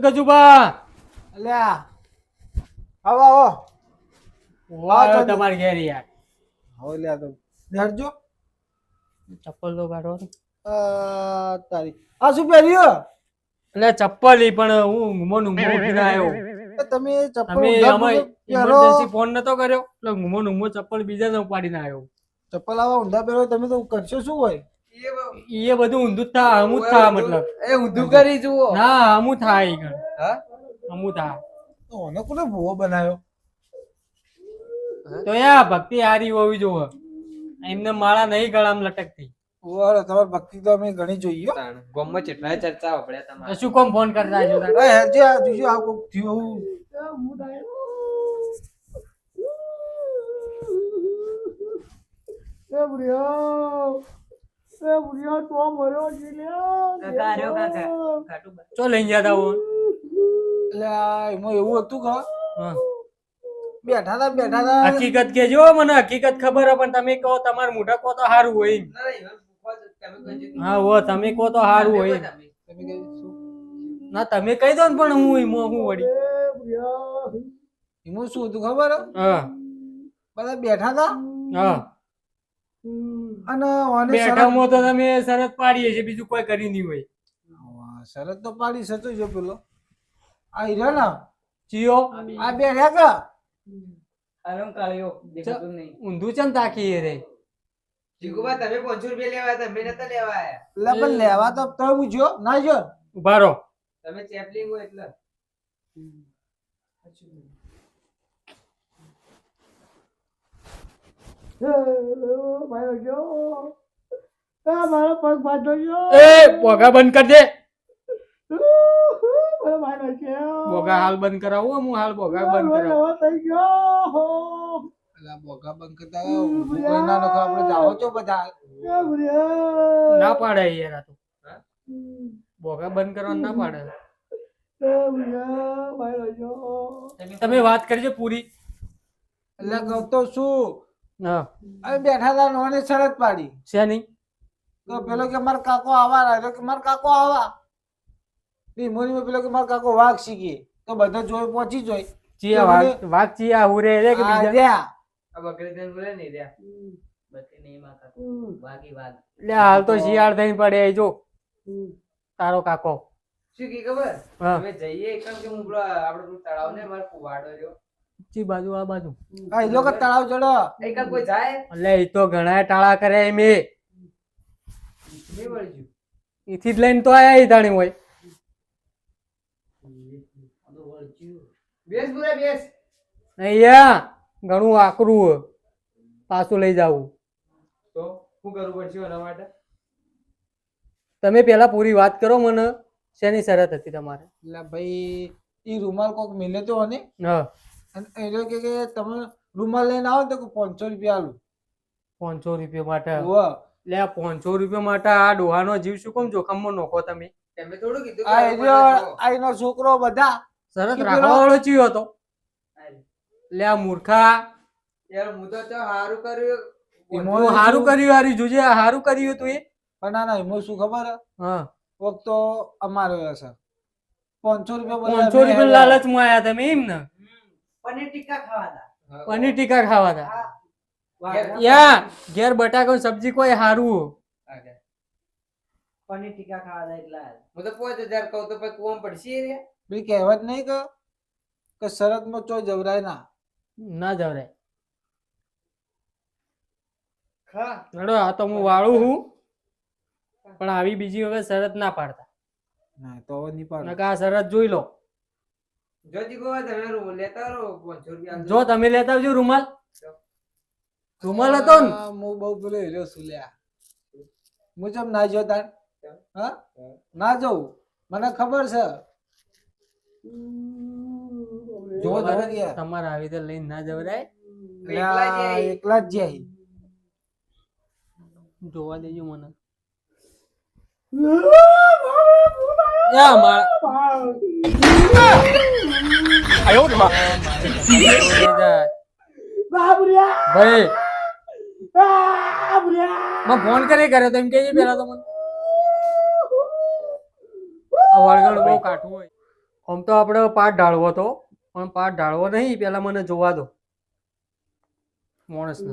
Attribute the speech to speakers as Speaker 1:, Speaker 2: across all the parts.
Speaker 1: ગજુબા.
Speaker 2: અલ્યા. આવો આવો.
Speaker 1: વાહ તમારી ઘેર યાર.
Speaker 2: આવો લ્યા તો.
Speaker 1: ચપ્પલ તો કાઢો
Speaker 2: તારી. આ શું પહેર્યું?
Speaker 1: એટલે ચપ્પલ ઈ પણ હું ઊંઘમો ઊંઘો ઉઠીને આવ્યો.
Speaker 2: તમે ચપ્પલ.
Speaker 1: ઇમરજન્સી ફોન નતો કર્યો. એટલે ઊંઘમો ને ચપ્પલ બીજા ને ઉપાડીને આવ્યો.
Speaker 2: ચપ્પલ આવા ઊંધા પહેરો તમે તો કરશો શું હોય?
Speaker 1: એ બધું ઊંધું થા હમું થા મતલબ.
Speaker 3: એ ઊંધું કરી જુઓ.
Speaker 1: ના હમું થા એ ગણ.
Speaker 3: હા?
Speaker 1: હમું થા.
Speaker 2: ઓનો કોને ભૂવો બનાવ્યો?
Speaker 1: તો યા ભક્તિ હારી હોવી જોવે. એમને માળા નહીં ગળામ લટકતી.
Speaker 2: ઓરે તમાર ભક્તિ તો અમે ઘણી જોઈએ હો.
Speaker 3: ગામમાં ચર્ચા
Speaker 1: આપણે
Speaker 3: તમારે.
Speaker 1: શું કોમ ફોન કરતા છો?
Speaker 2: એ જે આ જોજો આ કોક થયું. એવું.
Speaker 1: ચો લઈ ગયા તા
Speaker 2: એટલે એવું હતું કે. બેઠા હતા બેઠા હતા
Speaker 1: હકીકત કેજો મને હકીકત ખબર હે પણ તમે કહો તમાર મોઢા કહો તો સારું હોય. હા હો તમે કહો તો સારું હોય એમ.
Speaker 3: તમે.
Speaker 2: તમે કઈ શું?
Speaker 1: ના તમે કહી દો ને પણ હું એમાં હું વળી.
Speaker 2: એમાં શું હતું ખબર હા? બધા બેઠા હતા
Speaker 1: હા.
Speaker 2: અને ઓને
Speaker 1: બેઠામાં તો તમે શરત પાડીએ છે બીજું કોઈ કરી નહીં હોય.
Speaker 2: શરત તો પાડી સચો જો પેલો. આ હીરા ને?
Speaker 1: ચિયો.
Speaker 2: આ બે રેગા કા
Speaker 3: કાળિયો કાઢ્યો. નહીં.
Speaker 1: ઊંધું ચમ તાકી રે?
Speaker 3: જીગુબા, તમે 500 રૂપિયા લેવા તમે નતા લેવા આયા.
Speaker 2: લબલ પણ લેવા તો તમે જો? ના જો?
Speaker 1: ઊભા રહો.
Speaker 3: તમે ચેપલિંગ હોય એટલે.
Speaker 2: મારો પગ બાંધો ગયો
Speaker 1: એ બોગા બંધ કરજે બોગા હાલ બંધ કરાવો હું હાલ બોગા બંધ કરાવું.
Speaker 2: અલા બોગા બંધ કરતા ઊભું કોઈ ના આપણે જાઓ છો બધા.
Speaker 1: ના પાડે યાર આ તો. બોગા બંધ કરવાનું ના પાડે. તમે વાત કરજો પૂરી.
Speaker 2: એટલે કહું તો શું?
Speaker 1: હા.
Speaker 2: અમે બેઠા હતા નોને શરત પાડી.
Speaker 1: છે નહીં?
Speaker 2: તો પેલો કે માર કાકો આવા રહ્યો. કે માર કાકો આવા. ધીમોની પેલો કે માર કાકો વાઘ શીખી તો બધા જોઈ પહોંચી જોઈ.
Speaker 1: ચિયા વાઘ વાઘ ચિયા હુરે રે કે
Speaker 2: આ
Speaker 1: બીજા?
Speaker 3: આ બકરી તને બોલે નહીં રહ્યા. બકરી નહીં માતા વાગી વાગ
Speaker 1: લે હાલ તો શિયાળ થઈને પડે જો. તારો કાકો.
Speaker 3: શું કી ખબર? અમે જઈએ એકદમ કે હું તળાવ ને મારો કુવાડો રહ્યો.
Speaker 1: ચી બાજુ આ બાજુ.
Speaker 2: આ એ લોકો તળાવ ચડો.
Speaker 3: એકા કોઈ જાય?
Speaker 1: એટલે એ તો ઘણા ટાળા કરે એમ એ. એથી જ લઈને તો આયા ઈ તાણી હોય.
Speaker 3: બેસ બુરા બેસ.
Speaker 1: અહીંયા ઘણું આકરું પાછું લઈ જાવું.
Speaker 3: તો શું કરવું પડશે એના માટે?
Speaker 1: તમે પેલા પૂરી વાત કરો મને. શેની શરત હતી તમારે?
Speaker 2: એટલે ભાઈ ઈ રૂમાલ કોક મિલે તો ને?
Speaker 1: હા.
Speaker 2: અને એ લોકો કે કે તમે રૂમાલ લઈને આવો ને તો પાંચસો રૂપિયા આલું.
Speaker 1: પાંચસો રૂપિયા માટે. લે. આ પાંચસો રૂપિયા માટે આ ડોહાનો જીવ શું કેમ જોખમમાં નોખો તમે?
Speaker 3: તમે થોડું કીધું
Speaker 2: આ એનો આ એનો છોકરો બધા સરસ
Speaker 1: રાખવા વાળો ચિયો હતો. લે આ મૂર્ખા.
Speaker 3: યાર હું તો હારું કર્યું.
Speaker 2: એમાં
Speaker 1: તું હારું કર્યું હારી જોજે આ હારું કર્યું તું એ?
Speaker 2: પણ ના ના એમાં શું ખબર? હા. વખતો તો અમારો હશે. પાંચસો રૂપિયા
Speaker 1: પાંચસો રૂપિયા
Speaker 2: લાલચ
Speaker 1: લાલચમાં આયા તમે એમ ને?
Speaker 3: પનીર ટીકા ખાવાના.
Speaker 1: પનીર ટીકા ખાવા હતા યા ઘેર બટાકા સબ્જી કોઈ હારું
Speaker 3: પનીર ટીકા ખાવાના એટલા. હું તો પાંચ હજાર કહું તો પછી કોમ પડશે રે.
Speaker 2: ભાઈ કહેવત નહીં કે કે શરતમાં ચો જવરાય ના.
Speaker 1: ના જવરાય.
Speaker 3: ખા.
Speaker 1: આ તો હું વાળું હું. પણ આવી બીજી વખત શરત ના પાડતા.
Speaker 2: ના તો નહીં પાડે.
Speaker 1: આ શરત જોઈ લો.
Speaker 3: જો તમે લેતા રહો પાંચસો રૂપિયા
Speaker 1: જો તમે લેતા આવજો રૂમાલ. રૂમાલ હતો ને?
Speaker 2: હું બહુ પેલો હેર્યો છું લ્યા. હું ચમ ના જો તાણ? હા? ના જવું મને ખબર છે. જો
Speaker 1: તમારે આવી રીતે લઈને ના જવરાય.
Speaker 3: એકલા જ
Speaker 2: એકલા જ જાય
Speaker 1: જોવા દેજો મને. યા મારા. ભાઈ. મેં ફોન કરે કર્યો તો એમ કે પેલા તો મને આ વળગણ બહુ કાઠું હોય.
Speaker 4: આમ તો આપણે પાઠ ઢાળવો હતો પણ પાઠ ઢાળવો નહીં પેલા મને જોવા દો. માણસને.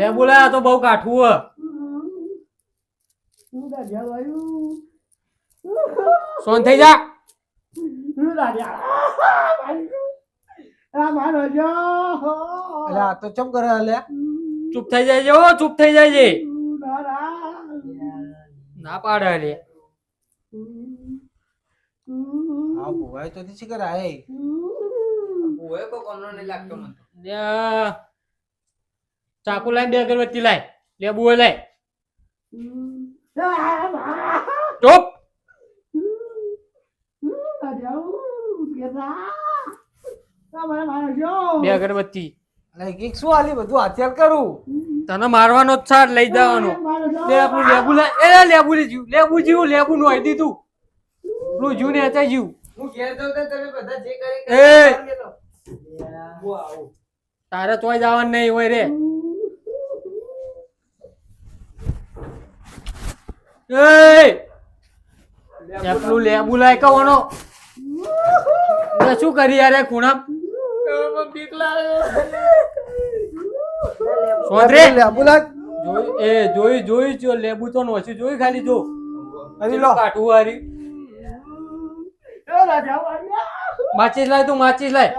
Speaker 4: લે બોલાય આ તો બહુ કાઠું હ. સોન થઈ જા.
Speaker 2: તો ચમ કરે લે
Speaker 4: ચૂપ થઈ જાય ઓ ચૂપ થઈ જાય છે. ના પાડે લે
Speaker 2: આ ભુવાય તો નથી કરાય. આય
Speaker 3: કો કોમનો નહીં લાગતો મને.
Speaker 4: ચાકુ લાઈને બે અગરબત્તી લાય લેબુ લાય. ચૂપ. બે અગરબત્તી.
Speaker 2: એક શું આલી બધું હાથિયાર કરું?
Speaker 4: તને મારવાનો જ છાટ લઈ જવાનો. લેબુ લેબુ લાય એ લેબુ જીવ લેબુ જીવ લેબુ નું આઈ દીધું. પેલું જીવ ને હતા જીવ.
Speaker 3: હું ઘેર જાઉં તો તમે બધા જે કરી
Speaker 4: એ! તારે તોય જવાનું નહીં હોય રે. એ પેલું લેબુ લાય કવાનો શું કરી યાર ખૂણા? સોધરે
Speaker 2: લેબુ
Speaker 4: જોઈ એ જોઈ જોઈ જો લેબુ તો નોસી જોઈ ખાલી જો.
Speaker 2: અરે લો.
Speaker 4: કાઠું હારી. માચીસ લાય તું માચીસ લાય.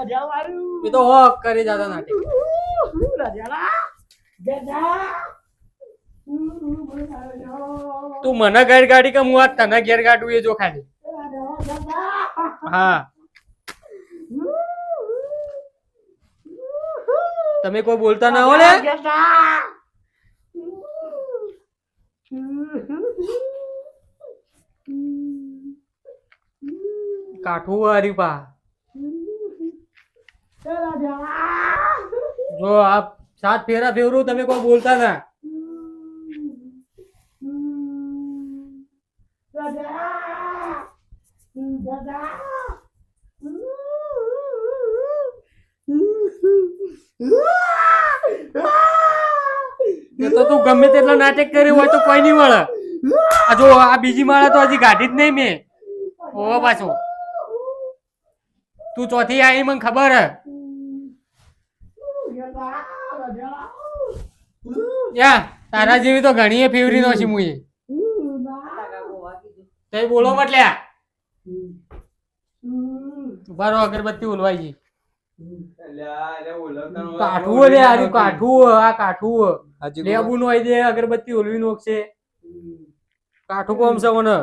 Speaker 4: એ તો હોક કરી જતા નાટક તું મને ઘેર ગાડી કે હું આ તને ઘેર ગાડું એ જો ખાલી. હા. તમે કોઈ બોલતા ના હો ને કાઠું હારી પા. જો આ સાત ફેરા ફેરું તમે કોઈ બોલતા ના. તો તું ગમે તેટલા નાટક કર્યું હોય તો કોઈ નહીં મળે. આ જો, આ બીજી માળા તો હજી ગાઢી જ નહીં મેં. ઓવો પાછો. તું ચોથી આવી મને ખબર હે. યા, તારા જેવી તો ઘણી ફેવરી નો છે મુએ તે બોલો મટલ્યા ઊભા અગરબત્તી ઉલવાઈ ગઈ. કાઠું હો લે આર્યું કાઠું આ કાઠું હો. લેબુ નો આઈ દે અગરબત્તી ઓલવી નોખશે. કાઠું કોમ છે મને?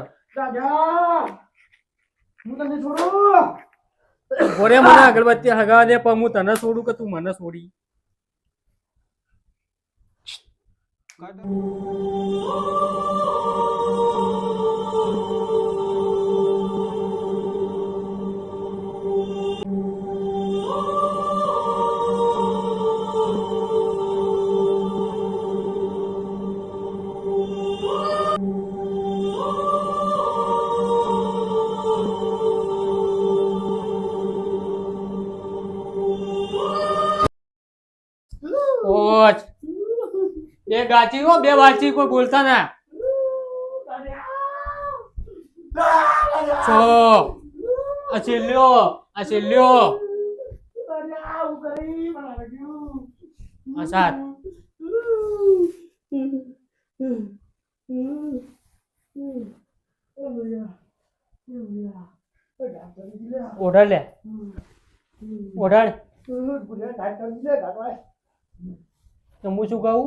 Speaker 4: ઘોરે મને અગરબત્તી હગાવા દે પણ હું તને છોડું કે તું મને છોડી? ઓચ બે ગાચી હો, બે વાચી કોઈ બોલતા ના. છો. આ છેલ્લ્યો આ છેલ્લ્યો આ સાત. ઓઢાડ લે. ઓઢાડ. હું શું કહું?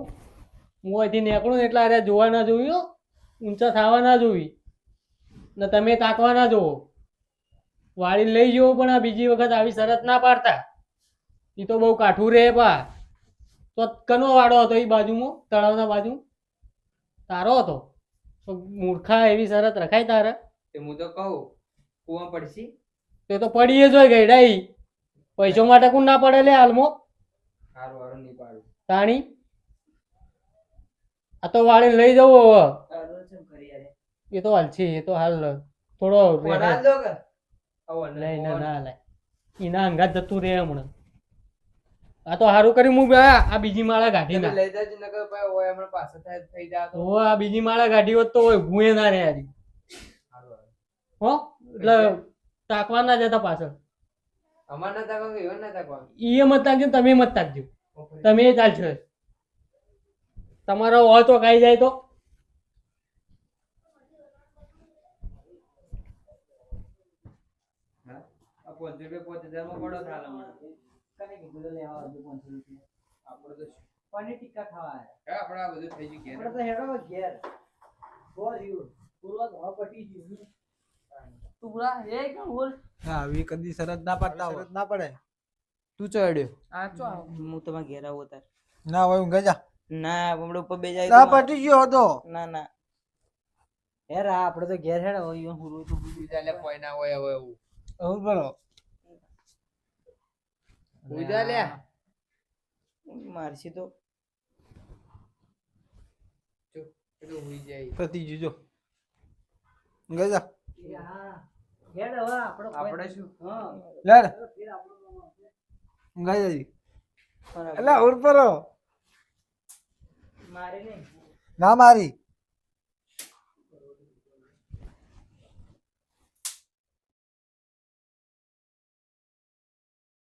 Speaker 4: હું અહીંથી નીકળું ને એટલે અરે જોવા ના જોયું ઊંચા થવા ના જોવી. ને તમે તાકવા ના જોવો. વાળી લઈ જવો પણ આ બીજી વખત આવી શરત ના પાડતા. એ તો બહુ કાઠું રહે પા
Speaker 1: તો કનો વાડો હતો એ બાજુમાં તળાવના બાજુ તારો હતો. તો મૂર્ખા એવી શરત રખાય તારે.
Speaker 3: તે હું તો કહું કુવા પડશી?
Speaker 1: તે તો પડીએ જ હોય ગઈડાઈ પૈસો માટે કોણ ના પડે લે હાલમાં?
Speaker 3: હારું હારું નહીં પાડું.
Speaker 1: તાણી? આ તો વાળી લઈ જવો હવે. એ તો હાલ છે એ તો હાલ. થોડો લઈ ના ના લાય એના અંગાત જતું રહે હમણાં. આ તો સારું કર્યું હું આ આ બીજી માળા
Speaker 3: ગાડી
Speaker 1: ના.
Speaker 3: લઈ જજો નકર ભાઈ ઓય હમણાં પાછો થાય થઈ જાય તો.
Speaker 1: ઓ આ બીજી માળા ગાડી હોત તો હોય ભૂએ ના રહે હજી. હો એટલે તાકવા ના જતા પાછળ. ઈ મત તાકજો તમે મત તાકજો તમે ચાલશો. તમારો હોય તો ખાઈ જાય તો.
Speaker 3: હા? આ પાંચસો રૂપિયા પાંચ હજારમાં પડો થાલ હમણાં આપણે તો શું?
Speaker 5: પનીર ટિક્કા ખાવા
Speaker 3: હા, આપણે આ બધું થઈ ગયું. ઘેર.
Speaker 5: તો ઘેર બહુ રહ્યું પૂર્વા ઘર પટી ગયું તું પૂરા એ કેમ બોલ?
Speaker 2: હા આવી કદી શરત ના પાડતા શરત ના પડે.
Speaker 3: તું ચડ્યો
Speaker 5: આ ચો હું તમારા ઘેર આવું તાર
Speaker 2: ના હોય ઊંઘે જા.
Speaker 5: ના હમણાં ઉપર બે જાય
Speaker 2: ના પટી ગયો હતો.
Speaker 5: ના ના. હેર આ આપણે તો ઘેર હેડો હોય હું રોજ
Speaker 3: બીજા લે કોઈ ના હોય હવે એવું.
Speaker 2: એવું બોલો?
Speaker 3: ઉજા લે
Speaker 5: મારસી તો.
Speaker 3: પેલું હુઈ જાય.
Speaker 2: જો. ઊંઘે જા.
Speaker 5: હેડ હવે આપણો
Speaker 3: શું?
Speaker 5: હા.
Speaker 2: લેડ
Speaker 5: બરાબર.
Speaker 2: એટલે ઉર
Speaker 5: મારે નહીં.
Speaker 2: ના મારી.